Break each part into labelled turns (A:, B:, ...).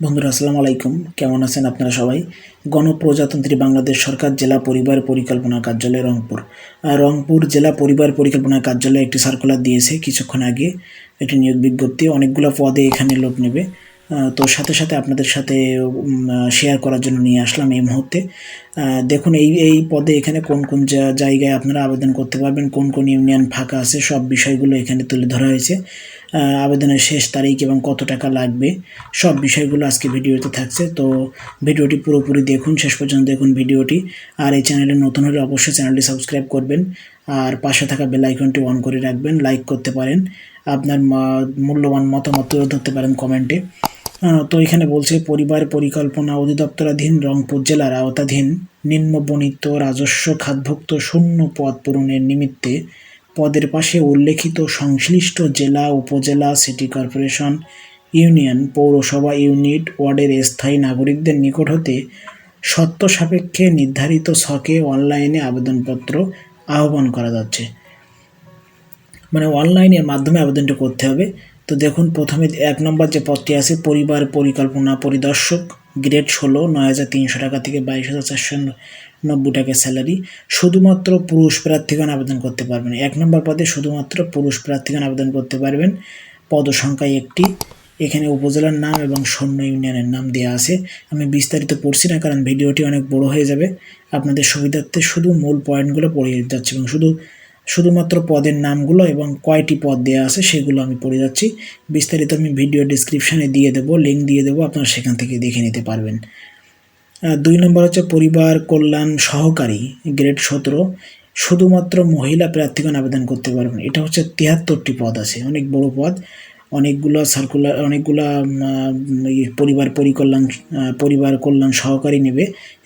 A: বন্ধুরা, আসসালামু আলাইকুম। কেমন আছেন আপনারা সবাই? গণপ্রজাতন্ত্রী বাংলাদেশ সরকার জেলা পরিবার পরিকল্পনা কার্যালয় রংপুর। রংপুর জেলা পরিবার পরিকল্পনা কার্যালয় একটি সার্কুলার দিয়েছে। কিছুক্ষণ আগে একটি নিয়োগ বিজ্ঞপ্তি। অনেকগুলো পদে এখানে লোক নেবে। তো সাথে সাথে আপনাদের সাথে শেয়ার করার জন্য নিয়ে আসলাম এই মুহূর্তে। দেখুন, এই এই পদে এখানে কোন কোন জায়গায় আপনারা আবেদন করতে পারবেন, কোন কোন ইউনিয়ন ফাঁকা আছে, সব বিষয়গুলো এখানে তুলে ধরা হয়েছে। আবেদনের শেষ তারিখ এবং কত টাকা লাগবে, সব বিষয়গুলো আজকে ভিডিওতে থাকছে। তো ভিডিওটি পুরোপুরি দেখুন, শেষ পর্যন্ত দেখুন ভিডিওটি। আর এই চ্যানেলে নতুন হলে অবশ্যই চ্যানেলটি সাবস্ক্রাইব করবেন। আর পাশে থাকা বেল আইকনটি অন করে রাখবেন, লাইক করতে পারেন। আপনার মূল্যবান মতামত তুলে ধরতে পারেন কমেন্টে। তো এখানে বলছে, পরিবার পরিকল্পনা অধিদপ্তরাধীন রংপুর জেলার আওতাধীন নিম্নবণিত রাজস্ব খাতভুক্ত শূন্য পদ পূরণের নিমিত্তে পদের পাশে উল্লেখিত সংশ্লিষ্ট জেলা, উপজেলা, সিটি কর্পোরেশন, ইউনিয়ন, পৌরসভা, ইউনিট, ওয়ার্ডের স্থায়ী নাগরিকদের নিকট হতে সত্য সাপেক্ষে নির্ধারিত ছকে অনলাইনে আবেদনপত্র আহ্বান করা যাচ্ছে। মানে অনলাইনের মাধ্যমে আবেদনটা করতে হবে। তো দেখুন, প্রথমে এক নম্বর যে পদটি আছে, পরিবার পরিকল্পনা পরিদর্শক গ্রেড ষোলো, নয় হাজার তিনশো টাকা থেকে বাইশ হাজার চারশো নব্বই টাকা স্যালারি শুধুমাত্র পুরুষ প্রার্থীগণ আবেদন করতে পারবেন। এক নম্বর পদে শুধুমাত্র পুরুষ প্রার্থীগণ আবেদন করতে পারবেন। পদ সংখ্যায় একটি, এখানে উপজেলার নাম এবং সৈন্য ইউনিয়নের নাম দেওয়া আছে। আমি বিস্তারিত পড়ছি না, কারণ ভিডিওটি অনেক বড় হয়ে যাবে। আপনাদের সুবিধার্থে শুধু মূল পয়েন্টগুলো পড়ে যাচ্ছে এবং শুধু শুধুমাত্র পদের নামগুলো এবং কয়টি পদ দেওয়া আছে সেগুলো আমি পড়ে যাচ্ছি। বিস্তারিত আমি ভিডিও ডিসক্রিপশানে দিয়ে দেবো লিঙ্ক দিয়ে দেবো, আপনারা সেখান থেকে দেখে নিতে পারবেন। দুই নম্বর হচ্ছে পরিবার কল্যাণ সহকারী গ্রেড সতেরো। শুধুমাত্র মহিলা প্রার্থীগণ আবেদন করতে পারবেন। এটা হচ্ছে তিয়াত্তরটি পদ আছে, অনেক বড় পদ। অনেকগুলো সার্কুলার অনেকগুলো পরিবার পরিকল্যাণ পরিবার কল্যাণ সহকারী নেবে।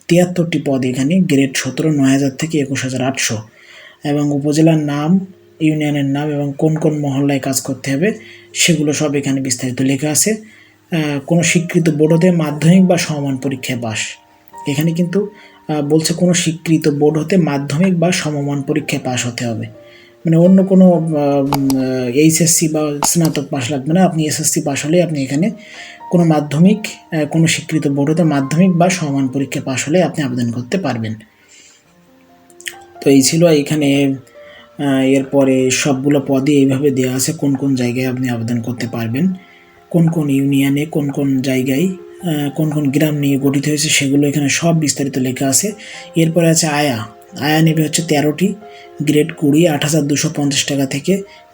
A: তিয়াত্তরটি পদ এখানে গ্রেড সতেরো, নয় হাজার থেকে একুশ হাজার আটশো। এবং উপজেলার নাম, ইউনিয়নের নাম এবং কোন কোন মহল্লায় কাজ করতে হবে, সেগুলো সব এখানে বিস্তারিত লেখা আছে। কোনো স্বীকৃত বোর্ড হতে মাধ্যমিক বা সমমান পরীক্ষায় পাস এখানে কিন্তু বলছে কোনো স্বীকৃত বোর্ড হতে মাধ্যমিক বা সমমান পরীক্ষায় পাশ হতে হবে। মানে অন্য কোনো এইচএসসি বা স্নাতক পাশ লাগবে না। আপনি এসএসসি পাশ হলে আপনি এখানে কোনো মাধ্যমিক কোনো স্বীকৃত বোর্ড হতে মাধ্যমিক বা সমান পরীক্ষায় পাশ হলে আপনি আবেদন করতে পারবেন। তো এই ছিল এখানে এরপরে সবগুলো পদে এইভাবে দেওয়া আছে, কোন কোন জায়গায় আপনি আবেদন করতে পারবেন, কোন কোন ইউনিয়নে, কোন কোন জায়গায় কোন কোন গ্রাম নিয়ে গঠিত হয়েছে, সেগুলো এখানে সব বিস্তারিত লেখা আছে। এরপরে আছে আয়া। আয়া নেবে হচ্ছে তেরোটি, গ্রেড কুড়ি, আট হাজার দুশো পঞ্চাশ টাকা থেকে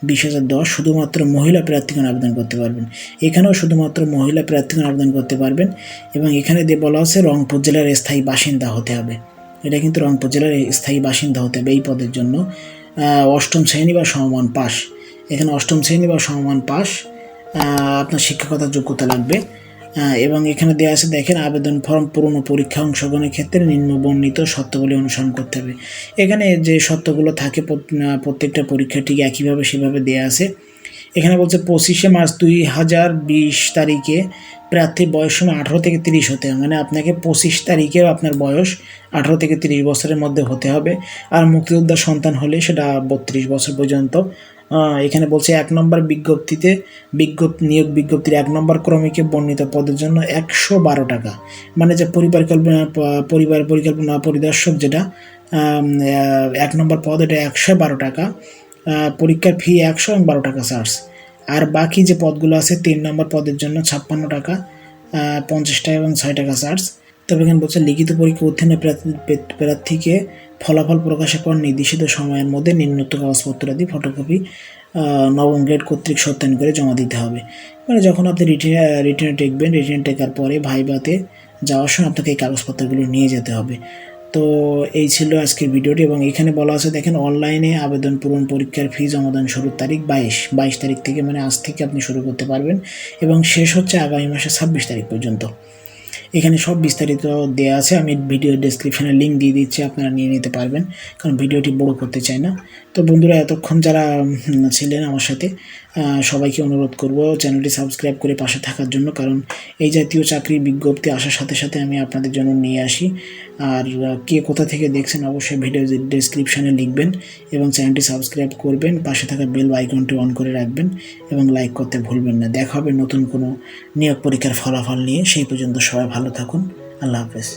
A: বিশ হাজার দশ, শুধুমাত্র মহিলা প্রার্থীগণ আবেদন করতে পারবেন। এখানেও শুধুমাত্র মহিলা প্রার্থীগণ আবেদন করতে পারবেন এবং এখানে দিয়ে বলা হচ্ছে রংপুর জেলার স্থায়ী বাসিন্দা হতে হবে। এটা কিন্তু রংপুর জেলার স্থায়ী বাসিন্দা হতে হবে এই পদের জন্য। অষ্টম শ্রেণি বা সমমান পাস এখানে অষ্টম শ্রেণি বা সমমান পাস আপনার শিক্ষকতার যোগ্যতা লাগবে। এবং এখানে দেওয়া আছে, দেখেন, আবেদন ফর্ম পূরণ ও পরীক্ষা অংশগ্রহণের ক্ষেত্রে নিম্ন বর্ণিত শর্তগুলি অনুসরণ করতে হবে। এখানে যে শর্তগুলো থাকে, প্রত- প্রত্যেকটা পরীক্ষা ঠিক একইভাবে সেভাবে দেওয়া আছে। এখানে বলছে পঁচিশে মার্চ দুই হাজার বিশ তারিখে প্রার্থীর বয়স সময় আঠারো থেকে তিরিশ হতে হবে। মানে আপনাকে পঁচিশ তারিখেও আপনার বয়স আঠারো থেকে তিরিশ বছরের মধ্যে হতে হবে। আর মুক্তিযোদ্ধার সন্তান হলে সেটা বত্রিশ বছর পর্যন্ত। এখানে বলছে এক নম্বর বিজ্ঞপ্তিতে বিজ্ঞপ্তি, নিয়োগ বিজ্ঞপ্তির এক নম্বর ক্রমিকে বর্ণিত পদের জন্য একশো বারো টাকা। মানে যে পরিবার কল্পনা পরিবার পরিকল্পনা, পরিদর্শক যেটা এক নম্বর পদ এটা একশো বারো টাকা। পরীক্ষার ফি একশো এবং বারো টাকা চার্জ আর বাকি যে পদগুলো আছে, তিন নম্বর পদের জন্য ছাপ্পান্ন টাকা পঞ্চাশ টাকা এবং ছয় টাকা চার্জ তবে এখানে বলছে, লিখিত পরীক্ষা উত্তীর্ণ প্রার্থী- প্রার্থী- প্রার্থীকে ফলাফল প্রকাশের পর নির্দিষ্ট সময়ের মধ্যে নিম্নোক্ত কাগজপত্রাদি ফটোকপি নবম গ্রেড কর্তৃক সত্যায়ন করে জমা দিতে হবে। মানে যখন আপনি রিটেনে রিটেনে টেকবেন রিটেনে টেকার পরে ভাইবাতে যাওয়ার সময় আপনাকে এই কাগজপত্রগুলো নিয়ে যেতে হবে। তো এই ছিল আজকের ভিডিওটি এবং এখানে বলা আছে, দেখেন অনলাইনে আবেদন পূরণ পরীক্ষার ফি জমাদান শুরুর তারিখ বাইশ। বাইশ তারিখ থেকে মানে আজ থেকে আপনি শুরু করতে পারবেন এবং শেষ হচ্ছে আগামী মাসের ছাব্বিশ তারিখ পর্যন্ত। এখানে সব বিস্তারিত দেওয়া আছে, আমি ভিডিও ডেসক্রিপশনে লিঙ্ক দিয়ে দিচ্ছি, আপনারা নিয়ে নিতে পারবেন, কারণ ভিডিওটি বড় করতে চাই না। তো বন্ধুরা, এতক্ষণ যারা ছিলেন আমার সাথে সবাইকে অনুরোধ করব চ্যানেলটি সাবস্ক্রাইব করে পাশে থাকার জন্য, কারণ এই জাতীয় চাকরির বিজ্ঞপ্তি আসার সাথে সাথে আমি আপনাদের জন্য নিয়ে আসি। আর কে কোথা থেকে দেখছেন অবশ্যই ভিডিও ডেসক্রিপশানে লিখবেন এবং চ্যানেলটি সাবস্ক্রাইব করবেন, পাশে থাকা বেল আইকনটি অন করে রাখবেন এবং লাইক করতে ভুলবেন না। দেখা হবে নতুন কোনো নিয়োগ পরীক্ষার ফলাফল নিয়ে। সেই পর্যন্ত সবাই ভালো থাকুন। আল্লাহ হাফেজ।